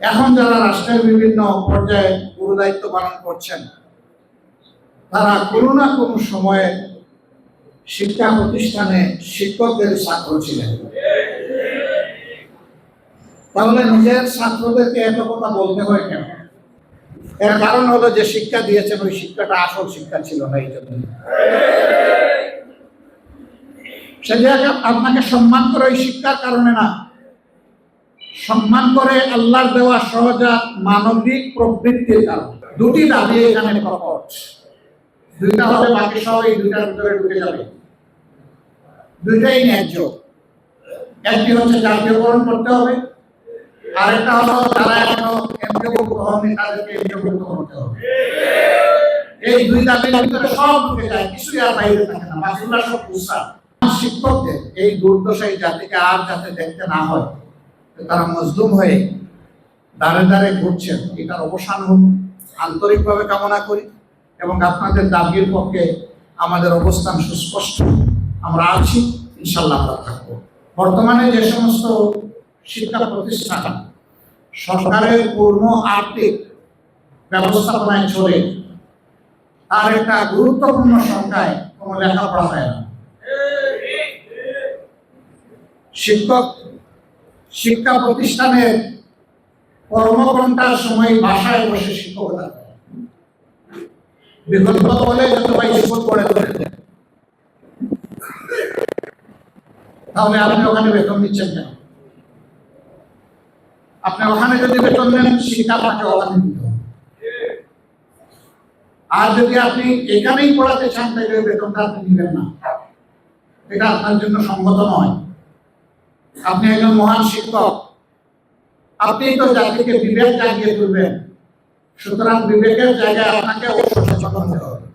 এখন যারা রাষ্ট্রের বিভিন্ন পর্যায়ে গুরু দায়িত্ব পালন করছেন, তারা কোনো না কোনো সময়ে শিক্ষা প্রতিষ্ঠানে শিক্ষকদের ছাত্র ছিলেন। তাহলে নিজের ছাত্রদেরকে এত কথা বলতে হয় কেন? এর কারণ হলো যে শিক্ষা দিয়েছেন, ওই শিক্ষাটা আসল শিক্ষা ছিল না এই জন্য। সে জায়গায় আপনাকে সম্মান করে ওই শিক্ষার কারণে না সম্মান করে আল্লাহর দেওয়া সহজাত মানবিক প্রবৃত্তির কারণে দুটি দাবি এখানে প্রকট। দুইটা বাকি দুইটার ভিতরে ঢুকে যাবে। দুইটাই ন্যায্য। একটি হচ্ছে জাতীয়করণ করতে হবে, আরেকটা হলো এখনও তাদেরকে করতে হবে। এই দুই দাবির ভিতরে সব ঢুকে যায়, কিছুই আর বাইরে থাকে না সব কুসা শিক্ষকদের এই দুর্দশাই জাতিকে আর যাতে দেখতে না হয় তারা মজলুম হয়ে দাঁড়ে দাঁড়ে ঘুরছেন। এটার অবসান হোক আন্তরিকভাবে কামনা করি এবং আপনাদের দাবির পক্ষে আমাদের অবস্থান সুস্পষ্ট। আমরা আছি ইনশাল্লাহ আমরা থাকব। বর্তমানে যে সমস্ত শিক্ষা প্রতিষ্ঠান, সরকারের পূর্ণ আর্থিক ব্যবস্থাপনায় চলে, তার একটা গুরুত্বপূর্ণ সংখ্যায় কোনো লেখাপড়া হয় না। শিক্ষক শিক্ষা প্রতিষ্ঠানের কর্মঘণ্টার সময় বাসায় বসে শিক্ষকতা। বিকল্প বলে করে তাহলে আপনি ওখানে বেতন দিচ্ছেন কেন? আপনি ওখানে যদি বেতন দেন, শিক্ষা আপনাকে ওখানে দিতে আর যদি আপনি এখানেই পড়াতে চান, তাহলে বেতনটা আপনি দিবেন না। এটা আপনার জন্য সঙ্গত নয়। আপনি একজন মহান শিক্ষক। আপনি তো জাতিকে বিবেক জাগিয়ে তুলবেন। সুতরাং বিবেকের জায়গায় আপনাকে সচেতন হতে হবে।